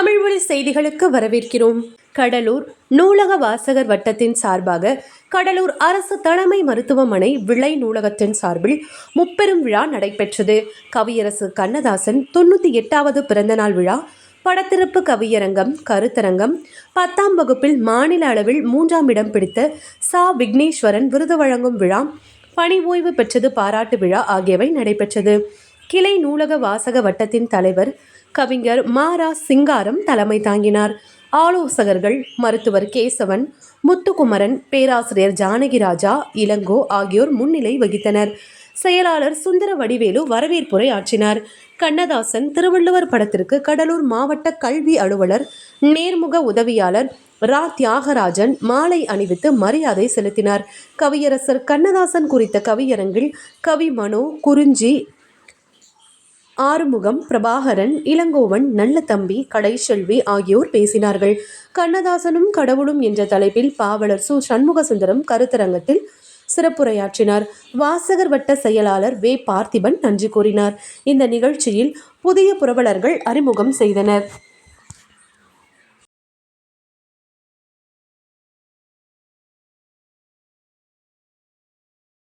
தமிழ் மொழி செய்திகளுக்கு வரவேற்கிறோம். கடலூர் நூலக வாசகர் வட்டத்தின் சார்பாக கடலூர் அரசு தலைமை மருத்துவமனை விளை நூலகத்தின் சார்பில் முப்பெரும் விழா நடைபெற்றது. கவியரசு கண்ணதாசன் தொண்ணூற்றி எட்டாவது பிறந்தநாள் விழா படத்திறப்பு கவியரங்கம் கருத்தரங்கம் பத்தாம் வகுப்பில் மாநில அளவில் மூன்றாம் இடம் பிடித்த சா. விக்னேஸ்வரன் விருது வழங்கும் விழா பணி ஓய்வு பெற்றது பாராட்டு விழா ஆகியவை நடைபெற்றது. கிளை நூலக வாசக வட்டத்தின் தலைவர் கவிஞர் மாரா சிங்காரம் தலைமை தாங்கினார். ஆலோசகர்கள் மருத்துவர் கேசவன் முத்துக்குமரன் பேராசிரியர் ஜானகிராஜா இளங்கோ ஆகியோர் முன்னிலை வகித்தனர். செயலாளர் சுந்தர வடிவேலு வரவேற்புரை ஆற்றினார். கண்ணதாசன் திருவள்ளுவர் படத்திற்கு கடலூர் மாவட்ட கல்வி அலுவலர் நேர்முக உதவியாளர் ரா. தியாகராஜன் மாலை அணிவித்து மரியாதை செலுத்தினார். கவியரசர் கண்ணதாசன் குறித்த கவியரங்கில் கவி மனோ குறிஞ்சி ஆறுமுகம் பிரபாகரன் இளங்கோவன் நல்லதம்பி கடைசெல்வி ஆகியோர் பேசினார்கள். கண்ணதாசனும் கடவுளும் என்ற தலைப்பில் பாவலர் சு. சண்முகசுந்தரம் கருத்தரங்கத்தில் சிறப்புரையாற்றினார். வாசகர் வட்ட செயலாளர் வே. பார்த்திபன் நன்றி கூறினார். இந்த நிகழ்ச்சியில் புதிய புரவலர்கள் அறிமுகம் செய்தனர்.